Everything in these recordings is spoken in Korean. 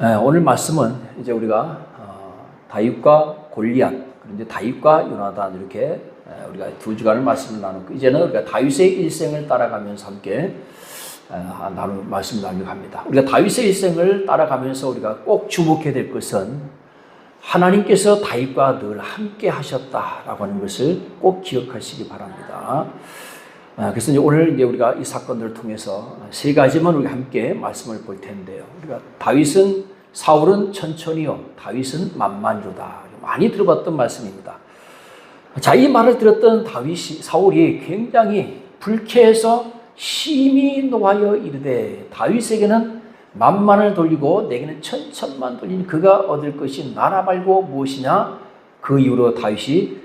예, 오늘 말씀은 이제 우리가 어, 다윗과 골리앗, 그리고 다윗과 요나단 이렇게 예, 우리가 두 주간을 말씀을 나누고 이제는 우리가 다윗의 일생을 따라가면서 함께 예, 나눌 말씀을 나누려고 합니다. 우리가 다윗의 일생을 따라가면서 우리가 꼭 주목해야 될 것은 하나님께서 다윗과 늘 함께 하셨다라고 하는 것을 꼭 기억하시기 바랍니다. 아, 그래서 이제 오늘 이제 우리가 이 사건들을 통해서 세 가지만 우리 함께 말씀을 볼 텐데요. 우리가 다윗은 사울은 천천히요, 다윗은 만만조다. 많이 들어봤던 말씀입니다. 자, 이 말을 들었던 다윗이 사울이 굉장히 불쾌해서 심히 노하여 이르되 다윗에게는 만만을 돌리고 내게는 천천만 돌린 그가 얻을 것이 나라 말고 무엇이냐? 그 이후로 다윗이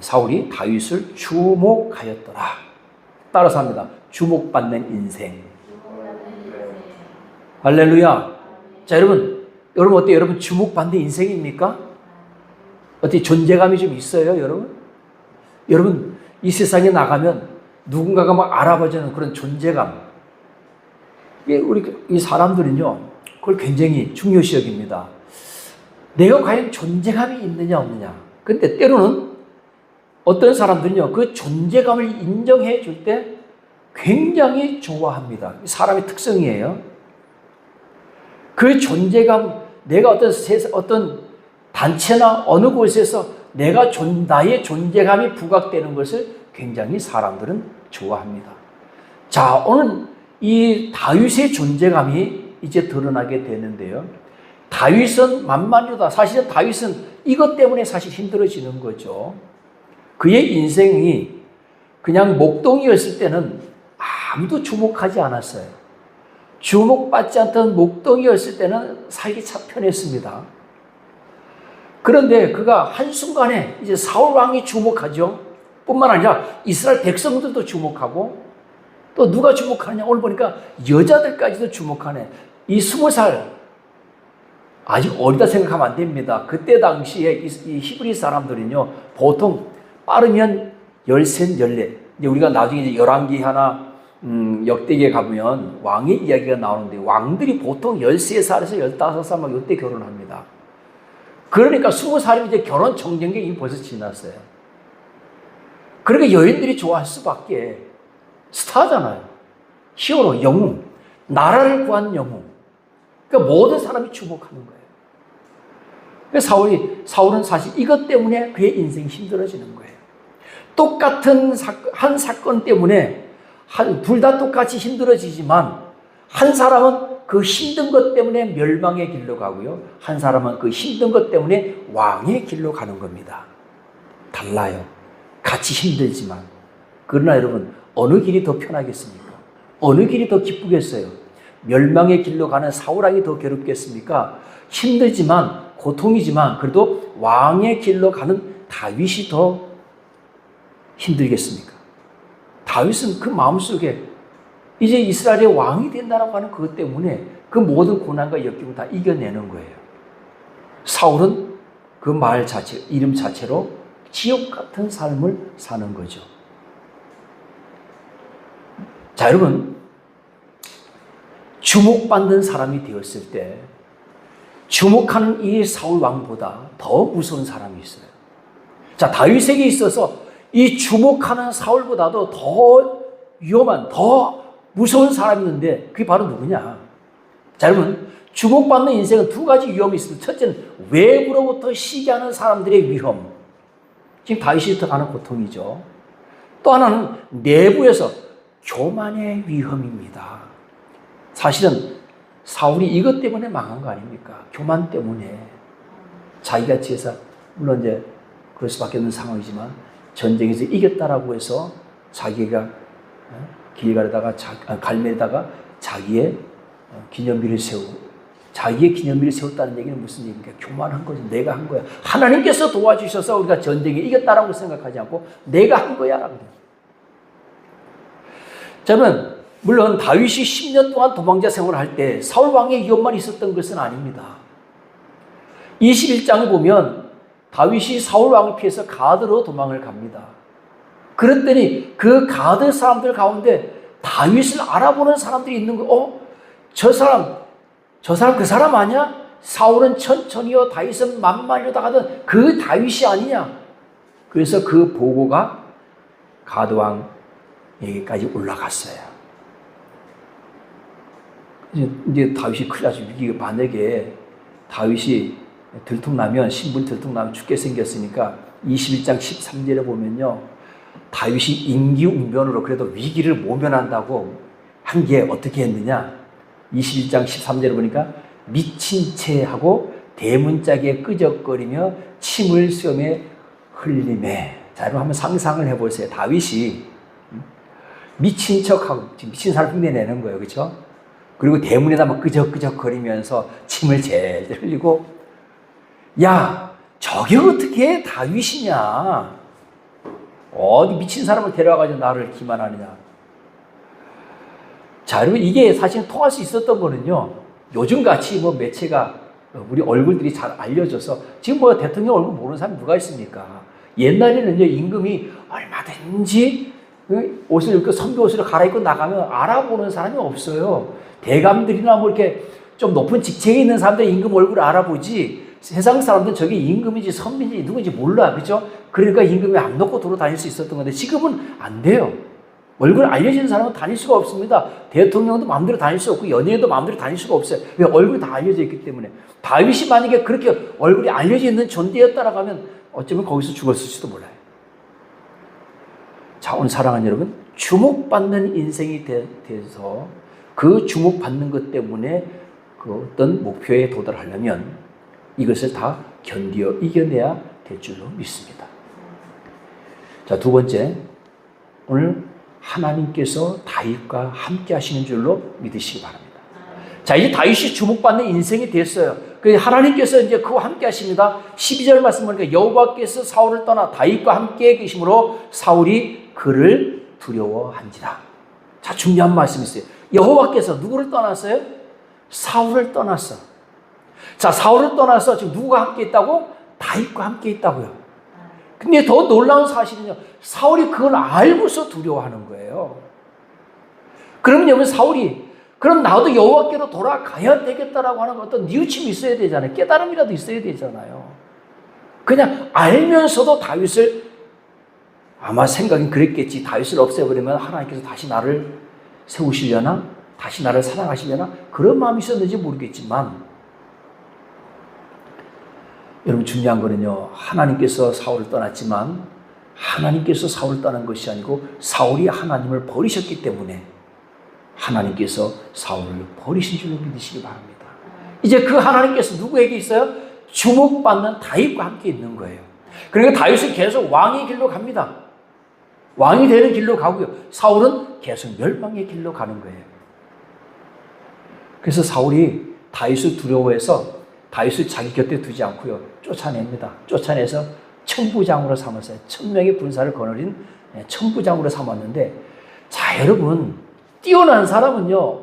사울이 다윗을 주목하였더라. 따라서 합니다. 주목받는 인생. 할렐루야. 자, 여러분, 여러분 어때요? 여러분 주목받는 인생입니까? 어떻게 존재감이 좀 있어요, 여러분? 여러분, 이 세상에 나가면 누군가가 막 알아봐주는 그런 존재감. 이게 우리 이 사람들은요, 그걸 굉장히 중요시 여깁니다. 내가 과연 존재감이 있느냐, 없느냐. 근데 때로는 어떤 사람들은요, 그 존재감을 인정해 줄 때 굉장히 좋아합니다. 사람의 특성이에요. 그 존재감, 내가 어떤 세상, 어떤 단체나 어느 곳에서 내가 존, 나의 존재감이 부각되는 것을 굉장히 사람들은 좋아합니다. 자, 오늘 이 다윗의 존재감이 이제 드러나게 되는데요. 다윗은 만만주다. 사실은 다윗은 이것 때문에 사실 힘들어지는 거죠. 그의 인생이 그냥 목동이었을 때는 아무도 주목하지 않았어요. 주목받지 않던 목동이었을 때는 살기 참 편했습니다. 그런데 그가 한순간에 이제 사울 왕이 주목하죠. 뿐만 아니라 이스라엘 백성들도 주목하고 또 누가 주목하느냐 오늘 보니까 여자들까지도 주목하네. 이 스무 살 아직 어리다 생각하면 안 됩니다. 그때 당시에 이 히브리 사람들은요 보통 빠르면 열셋 열넷. 우리가 나중에 열왕기 하나 음, 역대기에 가보면 왕의 이야기가 나오는데 왕들이 보통 13살에서 15살 막 이때 결혼합니다. 그러니까 20살이면 이제 결혼 정전경이 벌써 지났어요. 그러니까 여인들이 좋아할 수밖에 스타잖아요. 히어로, 영웅. 나라를 구한 영웅. 그러니까 모든 사람이 주목하는 거예요. 그래서 사울이, 사울은 사실 이것 때문에 그의 인생이 힘들어지는 거예요. 똑같은 사건, 한 사건 때문에 둘 다 똑같이 힘들어지지만 한 사람은 그 힘든 것 때문에 멸망의 길로 가고요. 한 사람은 그 힘든 것 때문에 왕의 길로 가는 겁니다. 달라요. 같이 힘들지만. 그러나 여러분, 어느 길이 더 편하겠습니까? 어느 길이 더 기쁘겠어요? 멸망의 길로 가는 사울왕이 더 괴롭겠습니까? 힘들지만, 고통이지만, 그래도 왕의 길로 가는 다윗이 더 힘들겠습니까? 다윗은 그 마음속에 이제 이스라엘의 왕이 된다라고 하는 그것 때문에 그 모든 고난과 역경을 다 이겨내는 거예요. 사울은 그 말 자체, 이름 자체로 지옥 같은 삶을 사는 거죠. 자, 여러분. 주목받는 사람이 되었을 때 주목하는 이 사울 왕보다 더 무서운 사람이 있어요. 자, 다윗에게 있어서 이 주목하는 사울보다도 더 위험한, 더 무서운 사람이 있는데 그게 바로 누구냐? 자, 여러분, 주목받는 인생은 두 가지 위험이 있습니다. 첫째는 외부로부터 시기하는 사람들의 위험. 지금 다윗이 들어가는 고통이죠. 또 하나는 내부에서 교만의 위험입니다. 사실은 사울이 이것 때문에 망한 거 아닙니까? 교만 때문에. 자기가 지어서, 물론 이제 그럴 수밖에 없는 상황이지만, 전쟁에서 이겼다라고 해서 자기가 길 가려다가 갈매다가 자기의 기념비를 세우고 자기의 기념비를 세웠다는 얘기는 무슨 얘기입니까? 교만한 거지. 내가 한 거야. 하나님께서 도와주셔서 우리가 전쟁에 이겼다라고 생각하지 않고 내가 한 거야 라고. 저는 물론 다윗이 10년 동안 도망자 생활을 할때 사울 왕의 위험만 있었던 것은 아닙니다. 21장을 보면 다윗이 사울 왕을 피해서 가드로 도망을 갑니다. 그랬더니 그 가드 사람들 가운데 다윗을 알아보는 사람들이 있는 거. 어? 저 사람, 저 사람 그 사람 아니야? 사울은 천천히요 다윗은 만만히로 다가던 그 다윗이 아니냐. 그래서 그 보고가 가드 왕에게까지 올라갔어요. 이제, 다윗이 큰일. 이게 만약에 다윗이 들통나면 신분 들통나면 죽게 생겼으니까 21장 13절에 보면요. 다윗이 임기응변으로 그래도 위기를 모면한다고 한 게 어떻게 했느냐? 21장 13절에 보니까 미친 채 하고 대문짝에 끄적거리며 침을 수염에 흘림에 자 여러분 한번 상상을 해보세요. 다윗이 음? 미친 척하고 미친 사람 흉내내는 거예요. 그렇죠? 그리고 대문에다 막 끄적끄적거리면서 침을 제일 흘리고 야 저게 어떻게 다윗이냐? 어디 미친 사람을 데려와가지고 나를 기만하느냐? 자 여러분 이게 사실 통할 수 있었던 거는요. 요즘 같이 뭐 매체가 우리 얼굴들이 잘 알려져서 지금 뭐 대통령 얼굴 모르는 사람이 누가 있습니까? 옛날에는요 임금이 얼마든지 그 옷을 이렇게 선비 옷을 갈아입고 나가면 알아보는 사람이 없어요. 대감들이나 뭐 이렇게 좀 높은 직책에 있는 사람들 임금 얼굴을 알아보지 세상 사람들은 저게 임금인지 선비인지 누구인지 몰라. 그죠? 그러니까 임금이 안 놓고 돌아다닐 수 있었던 건데 지금은 안 돼요. 얼굴 알려진 사람은 다닐 수가 없습니다. 대통령도 마음대로 다닐 수 없고 연예인도 마음대로 다닐 수가 없어요. 왜 얼굴이 다 알려져 있기 때문에. 다윗이 만약에 그렇게 얼굴이 알려져 있는 존재였다라고 하면 어쩌면 거기서 죽었을지도 몰라요. 자, 오늘 사랑하는 여러분, 주목받는 인생이 되, 돼서 그 주목받는 것 때문에 그 어떤 목표에 도달하려면 이것을 다 견디어 이겨내야 될 줄로 믿습니다. 자, 두 번째, 오늘 하나님께서 다윗과 함께 하시는 줄로 믿으시기 바랍니다. 자, 이제 다윗이 주목받는 인생이 됐어요. 그 하나님께서 이제 그와 함께 하십니다. 12절 말씀 보니까 여호와께서 사울을 떠나 다윗과 함께 계심으로 사울이 그를 두려워한지라. 자, 중요한 말씀이 있어요. 여호와께서 누구를 떠났어요? 사울을 떠났어. 자, 사울을 떠나서 지금 누구가 함께 있다고? 다윗과 함께 있다고요. 근데 더 놀라운 사실은요. 사울이 그걸 알고서 두려워하는 거예요. 그러면 여러분 사울이 그럼 나도 여호와께로 돌아가야 되겠다라고 하는 어떤 뉘우침이 있어야 되잖아요. 깨달음이라도 있어야 되잖아요. 그냥 알면서도 다윗을 아마 생각이 그랬겠지. 다윗을 없애버리면 하나님께서 다시 나를 세우시려나? 다시 나를 사랑하시려나? 그런 마음이 있었는지 모르겠지만 여러분 중요한 거는요. 하나님께서 사울을 떠났지만 하나님께서 사울을 떠난 것이 아니고 사울이 하나님을 버리셨기 때문에 하나님께서 사울을 버리신 줄로 믿으시기 바랍니다. 이제 그 하나님께서 누구에게 있어요? 주목받는 다윗과 함께 있는 거예요. 그러니까 다윗은 계속 왕의 길로 갑니다. 왕이 되는 길로 가고요. 사울은 계속 멸망의 길로 가는 거예요. 그래서 사울이 다윗을 두려워해서 다윗을 자기 곁에 두지 않고요. 쫓아냅니다. 쫓아내서 천부장으로 삼았어요. 천명의 군사를 거느린 천부장으로 삼았는데 자 여러분 뛰어난 사람은요.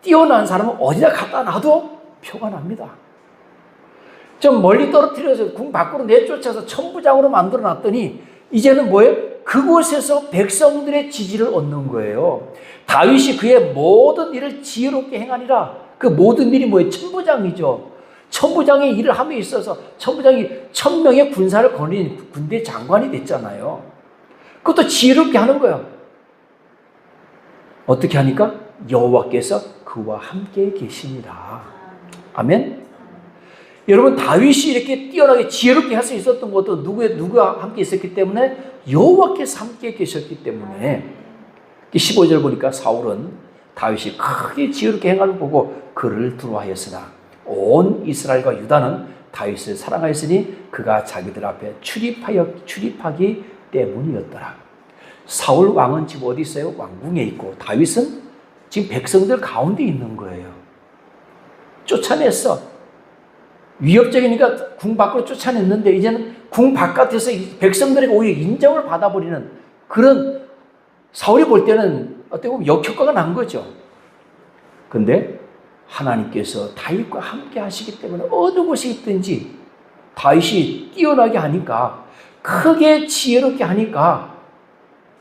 뛰어난 사람은 어디다 갖다 놔도 표가 납니다. 좀 멀리 떨어뜨려서 궁 밖으로 내쫓아서 천부장으로 만들어 놨더니 이제는 뭐예요? 그곳에서 백성들의 지지를 얻는 거예요. 다윗이 그의 모든 일을 지혜롭게 행하니라. 그 모든 일이 뭐예요? 천부장이죠. 천부장의 일을 함에 있어서 천부장이 천명의 군사를 거닌 군대 장관이 됐잖아요. 그것도 지혜롭게 하는 거예요. 어떻게 하니까 여호와께서 그와 함께 계시니라. 아멘. 여러분 다윗이 이렇게 뛰어나게 지혜롭게 할 수 있었던 것도 누구의 누구와 함께 있었기 때문에 여호와께서 함께 계셨기 때문에 15절 보니까 사울은 다윗이 크게 지혜롭게 행하는 보고 그를 두려워하였으나 온 이스라엘과 유다는 다윗을 사랑하였으니 그가 자기들 앞에 출입하여 출입하기 때문이었더라. 사울 왕은 지금 어디 있어요? 왕궁에 있고 다윗은 지금 백성들 가운데 있는 거예요. 쫓아냈어. 위협적이니까 궁 밖으로 쫓아냈는데 이제는 궁 바깥에서 백성들에게 오히려 인정을 받아버리는 그런 사울이 볼 때는 어떻게 보면 역효과가 난 거죠. 근데 하나님께서 다윗과 함께 하시기 때문에 어느 곳에 있든지 다윗이 뛰어나게 하니까 크게 지혜롭게 하니까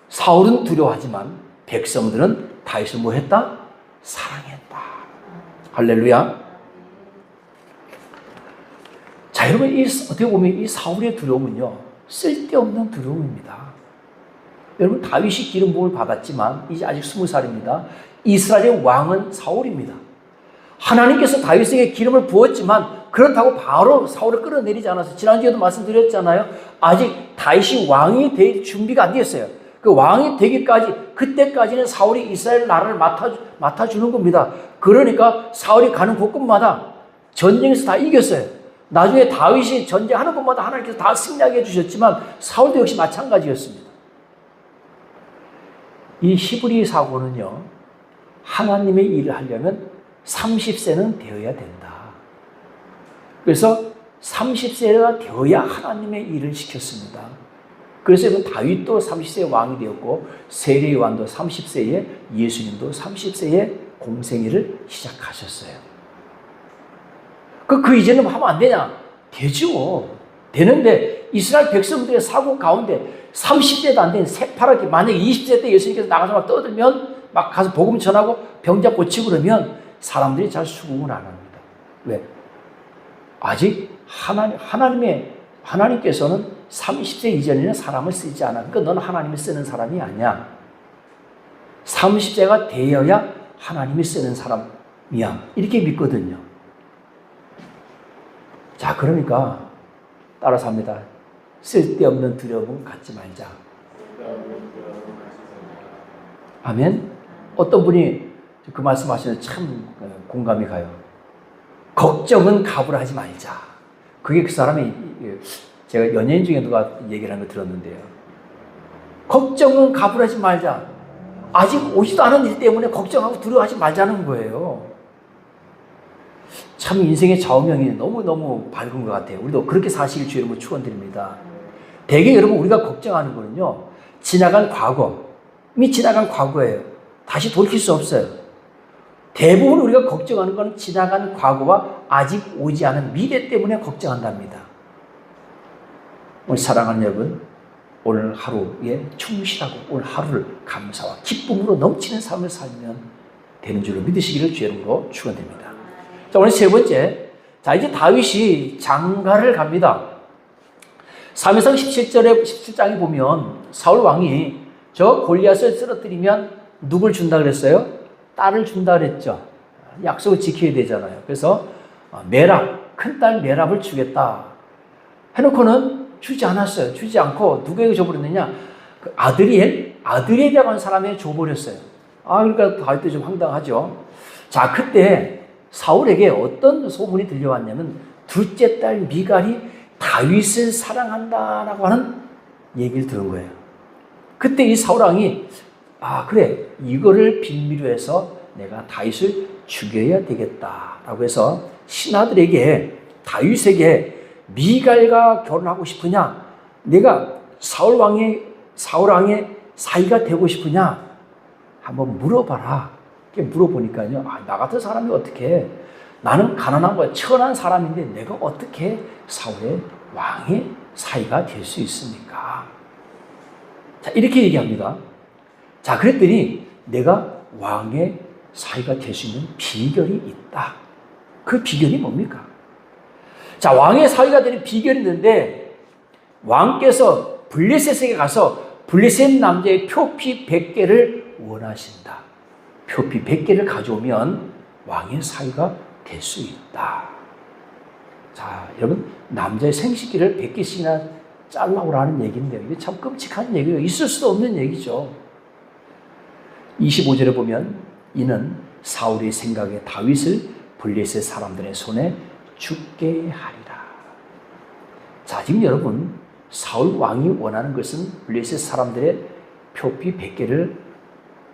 사울은 두려워하지만 백성들은 뭐 다윗을 뭐했다? 사랑했다. 할렐루야. 여러분, 이, 어떻게 보면 이 사울의 두려움은요, 쓸데없는 두려움입니다. 여러분, 다윗이 기름 부음을 받았지만, 이제 아직 스무 살입니다. 이스라엘의 왕은 사울입니다. 하나님께서 다윗에게 기름을 부었지만, 그렇다고 바로 사울을 끌어내리지 않았어요. 지난주에도 말씀드렸잖아요. 아직 다윗이 왕이 될 준비가 안 되었어요. 그 왕이 되기까지, 그때까지는 사울이 이스라엘 나라를 맡아, 맡아주는 겁니다. 그러니까 사울이 가는 곳곳마다 전쟁에서 다 이겼어요. 나중에 다윗이 전쟁하는 곳마다 하나님께서 다 승리하게 해주셨지만 사울도 역시 마찬가지였습니다. 이 히브리 사고는요, 하나님의 일을 하려면 30세는 되어야 된다. 그래서 30세가 되어야 하나님의 일을 시켰습니다. 그래서 여러분 다윗도 30세 왕이 되었고 세례 요한도 30세에 예수님도 30세에 공생애를 시작하셨어요. 그, 그 이제는 하면 안 되냐? 되죠. 되는데 이스라엘 백성들의 사고 가운데 30대도 안 된 새파랗게 만약에 20세 때 예수님께서 나가서 막 떠들면 막 가서 복음 전하고 병자 고치고 그러면 사람들이 잘 수긍을 안 합니다. 왜? 아직 하나님, 하나님의, 하나님께서는 30세 이전에는 사람을 쓰지 않아. 그러니까 너는 하나님이 쓰는 사람이 아니야. 30세가 되어야 하나님이 쓰는 사람이야. 이렇게 믿거든요. 자, 그러니까 따라서 합니다. 쓸데없는 두려움은 갖지 말자. 아멘. 어떤 분이 그 말씀하시는 참 공감이 가요. 걱정은 갑을 하지 말자. 그게 그 사람이 제가 연예인 중에 누가 얘기를 한거 들었는데요. 걱정은 갑을 하지 말자. 아직 오지도 않은 일 때문에 걱정하고 두려워하지 말자는 거예요. 참 인생의 좌우명이 너무너무 밝은 것 같아요. 우리도 그렇게 사시길 주의 이름으로 축원드립니다. 대개 여러분 우리가 걱정하는 거는요. 지나간 과거, 이미 지나간 과거예요. 다시 돌이킬 수 없어요. 대부분 우리가 걱정하는 것은 지나간 과거와 아직 오지 않은 미래 때문에 걱정한답니다. 우리 사랑하는 여러분, 오늘 하루에 충실하고 오늘 하루를 감사와 기쁨으로 넘치는 삶을 살면 되는 줄로 믿으시기를 주의로 축원드립니다. 자, 오늘 세 번째. 자, 이제 다윗이 장가를 갑니다. 3회상 17절에 17장에 보면 사울 왕이 저 골리앗을 쓰러뜨리면 누굴 준다 그랬어요? 딸을 준다 그랬죠. 약속을 지켜야 되잖아요. 그래서 메랍, 큰딸 메랍을 주겠다. 해놓고는 주지 않았어요. 주지 않고 누구에게 줘버렸느냐? 그 아드리엘, 아드리엘이라고 하는 사람에게 줘버렸어요. 아, 그러니까 다윗도 좀 황당하죠. 자, 그때 사울에게 어떤 소문이 들려왔냐면 둘째 딸 미갈이 다윗을 사랑한다라고 하는 얘기를 들은 거예요. 그때 이 사울 왕이 아 그래 이거를 빌미로 해서 내가 다윗을 죽여야 되겠다라고 해서 신하들에게 다윗에게 미갈과 결혼하고 싶으냐? 내가 사울 왕의 사울 왕의 사이가 되고 싶으냐? 한번 물어봐라. 이렇게 물어보니까요. 아, 나 같은 사람이 어떻게 나는 가난하고 천한 사람인데 내가 어떻게 사울의 왕의 사이가 될 수 있습니까? 자, 이렇게 얘기합니다. 자, 그랬더니 내가 왕의 사이가 될 수 있는 비결이 있다. 그 비결이 뭡니까? 자, 왕의 사이가 되는 비결이 있는데 왕께서 블레셋에게 가서 블레셋 남자의 표피 100개를 원하신다. 표피 100개를 가져오면 왕의 사이가 될 수 있다. 자, 여러분, 남자의 생식기를 100개씩이나 잘라오라는 얘기인데요. 이게 참 끔찍한 얘기예요. 있을 수도 없는 얘기죠. 25절에 보면 이는 사울의 생각에 다윗을 블레셋 사람들의 손에 죽게 하리라. 자, 지금 여러분, 사울 왕이 원하는 것은 블레셋 사람들의 표피 100개를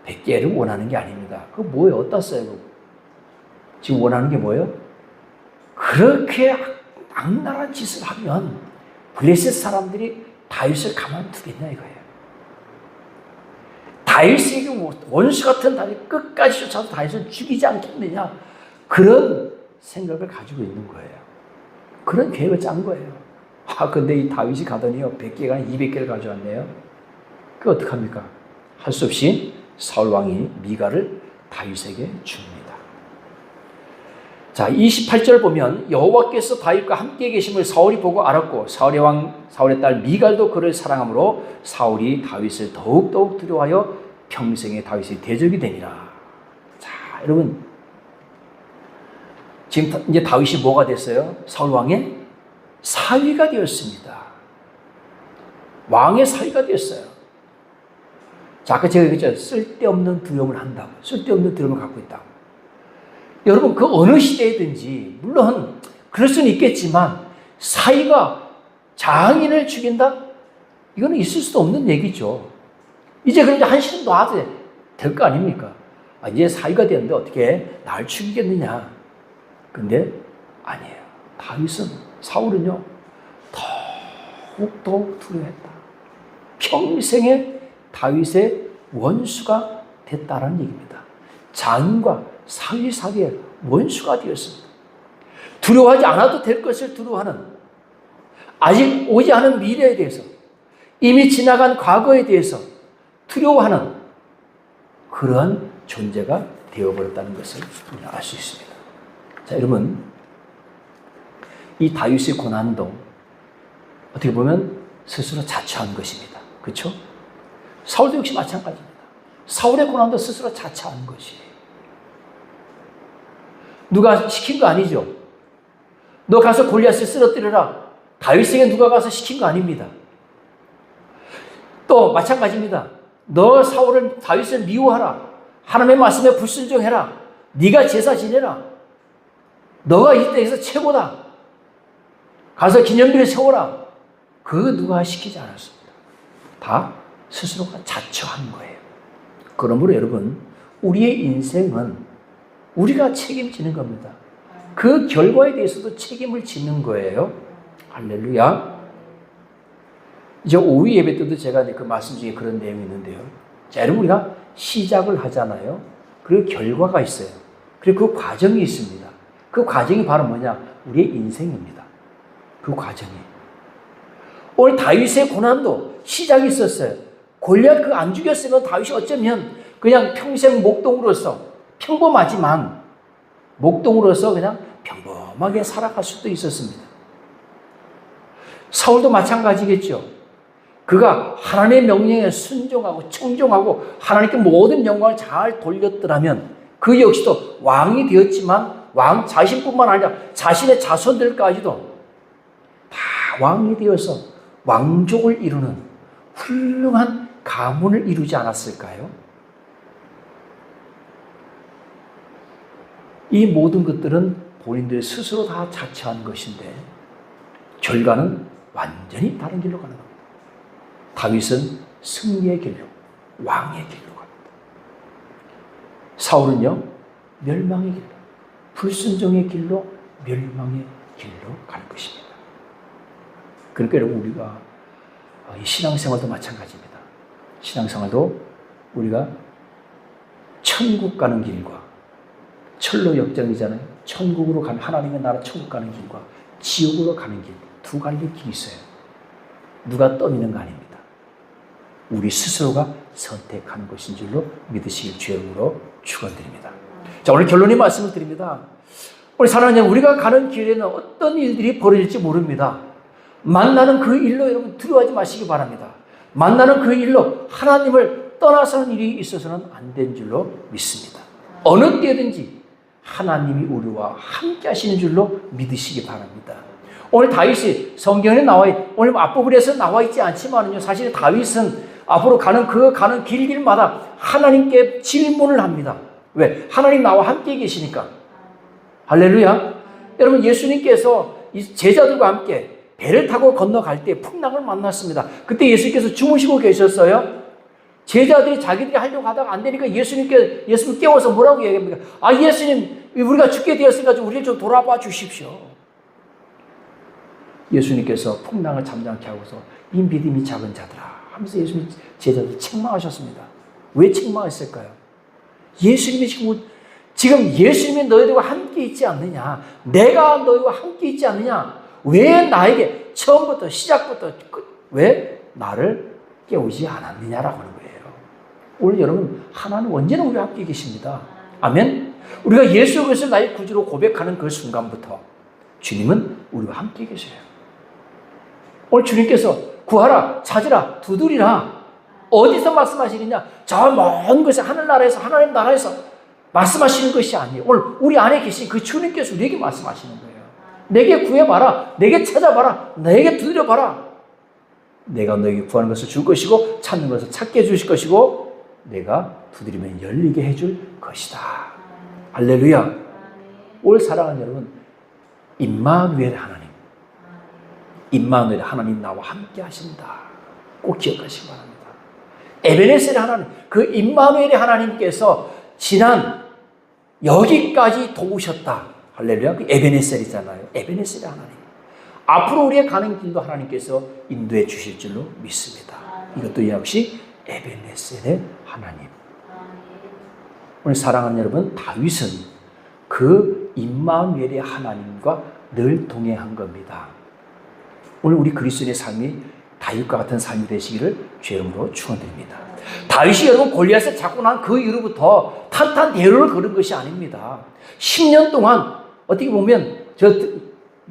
100개를 원하는 게 아닙니다. 그 뭐예요? 어디다 써요? 지금 원하는 게 뭐예요? 그렇게 악랄한 짓을 하면 블레셋 사람들이 다윗을 가만두겠냐 이거예요. 다윗에게 뭐 원수 같은 다윗 끝까지 쫓아서 다윗을 죽이지 않겠느냐 그런 생각을 가지고 있는 거예요. 그런 계획을 짠 거예요. 아 근데 이 다윗이 가더니요 100개가 아니라 200개를 가져왔네요. 그 어떡합니까? 할 수 없이 사울 왕이 미가를 다윗에게 줍니다. 자, 28절 보면 여호와께서 다윗과 함께 계심을 사울이 보고 알았고 사울의 왕 사울의 딸 미갈도 그를 사랑하므로 사울이 다윗을 더욱 더욱 두려워하여 평생에 다윗의 대적이 되니라. 자, 여러분 지금 다- 이제 다윗이 뭐가 됐어요? 사울 왕의 사위가 되었습니다. 왕의 사위가 되었어요. 자, 아까 제가 얘기했죠. 쓸데없는 두려움을 한다고. 쓸데없는 두려움을 갖고 있다고. 여러분, 그 어느 시대이든지, 물론, 그럴 수는 있겠지만, 사위가 장인을 죽인다? 이거는 있을 수도 없는 얘기죠. 이제 그럼 이제 한시름 놔도 될 거 아닙니까? 아, 이제 사위가 되는데 어떻게 날 죽이겠느냐. 근데 아니에요. 다윗은, 사울은요, 더욱더욱 두려워했다. 평생에 다윗의 원수가 됐다라는 얘기입니다. 장인과 사위 사이의 원수가 되었습니다. 두려워하지 않아도 될 것을 두려워하는 아직 오지 않은 미래에 대해서 이미 지나간 과거에 대해서 두려워하는 그러한 존재가 되어버렸다는 것을 알수 있습니다. 자, 여러분, 이 다윗의 고난도 어떻게 보면 스스로 자처한 것입니다. 그렇죠? 사울도 역시 마찬가지입니다. 사울의 고난도 스스로 자처한 것이에요. 누가 시킨 거 아니죠? 너 가서 골리앗을 쓰러뜨려라. 다윗에게 누가 가서 시킨 거 아닙니다. 또 마찬가지입니다. 너 사울을 다윗을 미워하라. 하나님의 말씀에 불순종해라. 네가 제사 지내라. 너가 이 땅에서 최고다. 가서 기념비를 세워라. 그 누가 시키지 않았습니다. 다 스스로가 자처한 거예요. 그러므로 여러분, 우리의 인생은 우리가 책임지는 겁니다. 그 결과에 대해서도 책임을 지는 거예요. 할렐루야. 이제 오후 예배 때도 제가 그 말씀 중에 그런 내용이 있는데요. 자, 여러분 우리가 시작을 하잖아요. 그리고 결과가 있어요. 그리고 그 과정이 있습니다. 그 과정이 바로 뭐냐? 우리의 인생입니다. 그 과정이. 오늘 다윗의 고난도 시작이 있었어요. 골리앗 그 안 죽였으면 다윗이 어쩌면 그냥 평생 목동으로서 평범하지만 목동으로서 그냥 평범하게 살아갈 수도 있었습니다. 사울도 마찬가지겠죠. 그가 하나님의 명령에 순종하고 청종하고 하나님께 모든 영광을 잘 돌렸더라면 그 역시도 왕이 되었지만 왕 자신뿐만 아니라 자신의 자손들까지도 다 왕이 되어서 왕족을 이루는 훌륭한 가문을 이루지 않았을까요? 이 모든 것들은 본인들 스스로 다 자처한 것인데 결과는 완전히 다른 길로 가는 겁니다. 다윗은 승리의 길로, 왕의 길로 갑니다. 사울은요, 멸망의 길로, 불순종의 길로, 멸망의 길로 갈 것입니다. 그러니까 우리가 이 신앙생활도 마찬가지입니다. 신앙생활도 우리가 천국 가는 길과 철로 역정이잖아요. 천국으로 가는 하나님의 나라 천국 가는 길과 지옥으로 가는 길 두 갈래 길이 있어요. 누가 떠미는 거 아닙니다. 우리 스스로가 선택하는 것인 줄로 믿으시길 주의 이름으로 축원드립니다. 자 오늘 결론의 말씀을 드립니다. 우리 사랑하는 우리가 가는 길에는 어떤 일들이 벌어질지 모릅니다. 만나는 그 일로 여러분 두려워하지 마시기 바랍니다. 만나는 그 일로 하나님을 떠나서는 일이 있어서는 안 된 줄로 믿습니다. 어느 때든지 하나님이 우리와 함께 하시는 줄로 믿으시기 바랍니다. 오늘 다윗이 성경에 나와 있, 오늘 앞부분에서 나와 있지 않지만요. 사실 다윗은 앞으로 가는 그 가는 길길마다 하나님께 질문을 합니다. 왜? 하나님 나와 함께 계시니까. 할렐루야. 여러분 예수님께서 이 제자들과 함께 배를 타고 건너갈 때 풍랑을 만났습니다. 그때 예수님께서 주무시고 계셨어요. 제자들이 자기들이 하려고 하다가 안 되니까 예수님께 예수님 깨워서 뭐라고 얘기합니까? 아 예수님 우리가 죽게 되었으니까 좀 우리를 좀 돌아봐 주십시오. 예수님께서 풍랑을 잠잠케 하고서 이 믿음이 작은 자들아 하면서 예수님 제자들 책망하셨습니다. 왜 책망했을까요? 예수님이 지금 지금 예수님이 너희들과 함께 있지 않느냐? 내가 너희와 함께 있지 않느냐? 왜 나에게 처음부터 시작부터 끝, 왜 나를 깨우지 않았느냐라고 하는 거예요. 오늘 여러분 하나님 언제나 우리와 함께 계십니다. 아멘. 우리가 예수 그리스도 나의 구주로 고백하는 그 순간부터 주님은 우리와 함께 계세요. 오늘 주님께서 구하라, 찾으라, 두드리라. 어디서 말씀하시느냐? 저 먼 곳에 하늘나라에서 하나님 나라에서 말씀하시는 것이 아니에요. 오늘 우리 안에 계신 그 주님께서 우리에게 말씀하시는 거예요. 내게 구해봐라. 내게 찾아봐라. 내게 두드려봐라. 내가 너에게 구하는 것을 줄 것이고 찾는 것을 찾게 해주실 것이고 내가 두드리면 열리게 해줄 것이다. 할렐루야. 올 사랑하는 여러분, 임마누엘 하나님, 임마누엘 하나님 나와 함께 하신다. 꼭 기억하시기 바랍니다. 에베네셀의 하나님, 그 임마누엘의 하나님께서 지난 여기까지 도우셨다. 할렐루야. 그 에베네셀이잖아요. 에베네셀의 하나님. 앞으로 우리의 가는 길도 하나님께서 인도해 주실 줄로 믿습니다. 이것도 역시 에베네셀의 하나님. 오늘 사랑하는 여러분, 다윗은 그 임마누엘의 하나님과 늘 동행한 겁니다. 오늘 우리 그리스도의 삶이 다윗과 같은 삶이 되시기를 이름으로 축원드립니다. 다윗이 여러분 골리앗을 잡고 난 그 이후부터 탄탄 대로를 걸은 것이 아닙니다. 10년 동안 어떻게 보면 저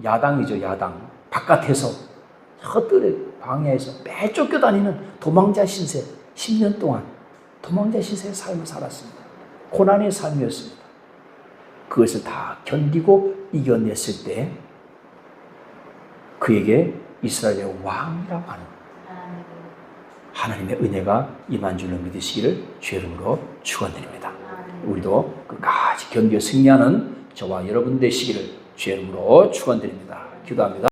야당이죠, 야당. 바깥에서 저들의 방해에서 매 쫓겨 다니는 도망자 신세 10년 동안 도망자 신세의 삶을 살았습니다. 고난의 삶이었습니다. 그것을 다 견디고 이겨냈을 때 그에게 이스라엘의 왕이라고 하는 하나님의 은혜가 임한 줄로 믿으시기를 주의 이름으로 축원드립니다. 우리도 끝까지 견디어 승리하는 저와 여러분 되시기를 주의 이름으로 축원드립니다. 기도합니다.